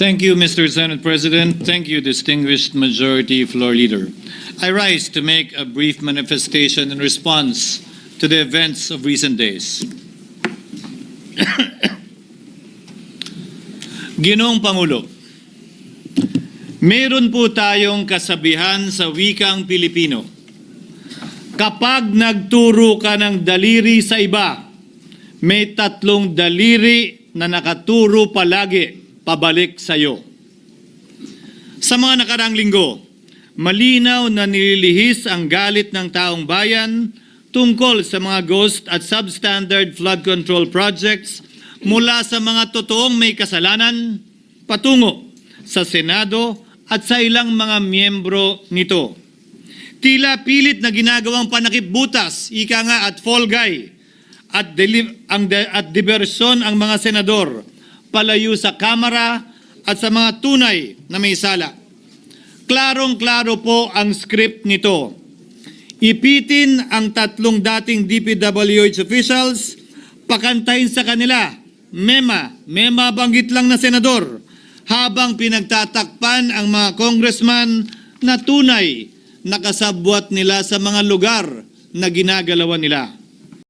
Thank you, Mr. Senate President. Thank you, distinguished Majority Floor Leader. I rise to make a brief manifestation in response to the events of recent days. Ginoong Pangulo, meron po tayong kasabihan sa wikang Pilipino. Kapag nagturo ka ng daliri sa iba, may tatlong daliri na nakaturo palagi pabalik sa iyo. Sa mga nakarang linggo, malinaw na nililihis ang galit ng taong bayan tungkol sa mga ghost at substandard flood control projects mula sa mga totoong may kasalanan patungo sa Senado at sa ilang mga miyembro nito. Tila pilit na ginagawang panakip butas, ika nga at fall guy, at, at diversyon ang mga senador palayo sa Kamara at sa mga tunay na may sala. Klarong-klaro po ang script nito. Ipitin ang tatlong dating DPWH officials, pakantahin sa kanila, mema, mema banggit lang na senador, habang pinagtatakpan ang mga congressman na tunay nakasabwat nila sa mga lugar na ginagalawan nila.